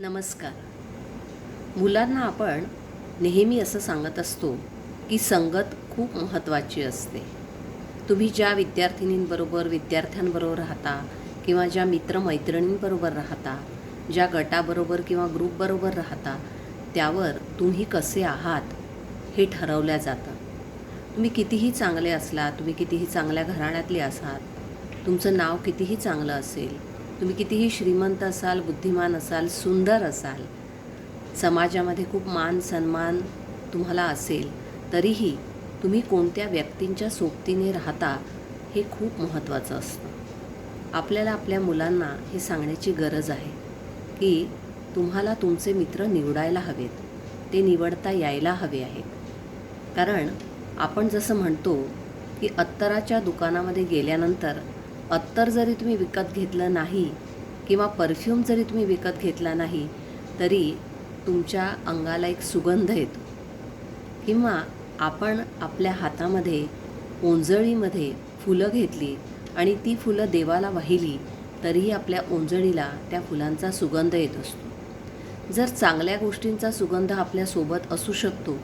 नमस्कार. मुलांना आपण नेहमी असं सांगत असतो की संगत खूप महत्त्वाची असते. तुम्ही ज्या विद्यार्थिनींबरोबर विद्यार्थ्यांबरोबर राहता किंवा ज्या मित्रमैत्रिणींबरोबर राहता ज्या गटाबरोबर किंवा ग्रुपबरोबर राहता त्यावर तुम्ही कसे आहात हे ठरवल्या जातं. तुम्ही कितीही चांगले असला तुम्ही कितीही चांगल्या घराण्यातले असाल तुमचं नाव कितीही चांगलं असेल तुम्ही कितीही श्रीमंत असाल बुद्धिमान असाल सुंदर असाल समाजामध्ये खूप मान सन्मान तुम्हाला असेल तरीही तुम्ही कोणत्या व्यक्तींच्या सोबतीने राहता हे खूप महत्त्वाचं असतं. आपल्याला आपल्या मुलांना हे सांगण्याची गरज आहे की तुम्हाला तुमचे मित्र निवडायला हवेत. ते निवडता यायला हवे आहेत. कारण आपण जसं म्हणतो की अत्तराच्या दुकानामध्ये गेल्यानंतर अत्तर जरी तुम्ही विकत घेतलं नाही किंवा परफ्यूम जरी तुम्ही विकत घेतला नाही तरी तुमच्या अंगाला एक सुगंध येतो. किंवा आपण आपल्या हातामध्ये ओंजळीमध्ये फुलं घेतली आणि ती फुलं देवाला वाहिली तरीही आपल्या ओंजळीला त्या फुलांचा सुगंध येत असतो. जर चांगल्या गोष्टींचा सुगंध आपल्यासोबत असू शकतो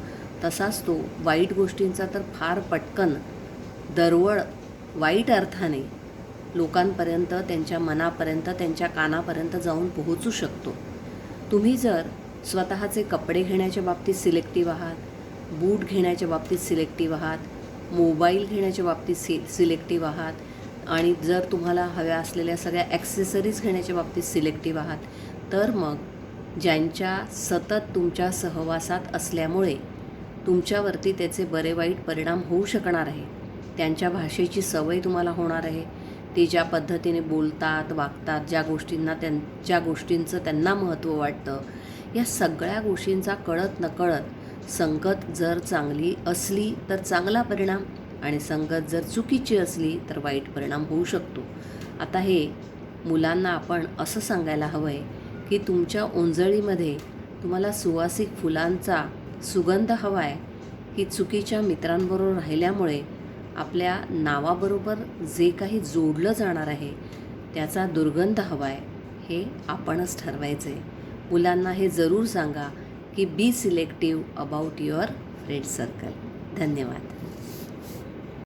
तसाच तो वाईट गोष्टींचा तर फार पटकन दरवळ वाईट अर्थाने लोकांपर्यंत त्यांच्या मनापर्यंत त्यांच्या कानापर्यंत जाऊन पोहोचू शकतो. तुम्ही जर स्वतःचे कपडे घेण्याच्या बाबतीत सिलेक्टिव्ह आहात बूट घेण्याच्या बाबतीत सिलेक्टिव्ह आहात मोबाईल घेण्याच्या बाबतीत सि सिलेक्टिव्ह आहात आणि जर तुम्हाला हव्या असलेल्या सगळ्या ॲक्सेसरीज घेण्याच्या बाबतीत सिलेक्टिव्ह आहात तर मग ज्यांच्या सतत तुमच्या सहवासात असल्यामुळे तुमच्यावरती त्याचे बरे वाईट परिणाम होऊ शकणार आहे. त्यांच्या भाषेची सवय तुम्हाला होणार आहे. ते ज्या पद्धतीने बोलतात वागतात ज्या गोष्टींना त्यां ज्या गोष्टींचं त्यांना महत्त्व वाटतं या सगळ्या गोष्टींचा कळत नकळत संगत जर चांगली असली तर चांगला परिणाम आणि संगत जर चुकीची असली तर वाईट परिणाम होऊ शकतो. आता हे मुलांना आपण असं सांगायला हवं आहे की तुमच्या ओंजळीमध्ये तुम्हाला सुवासिक फुलांचा सुगंध हवा आहे की चुकीच्या मित्रांबरोबर राहिल्यामुळे आपल्या नावाबरोबर जे काही जोडलं जाणार आहे त्याचा दुर्गंध हवा आहे हे आपणच ठरवायचं. आहे मुलांना हे जरूर सांगा की be selective about your friend circle धन्यवाद.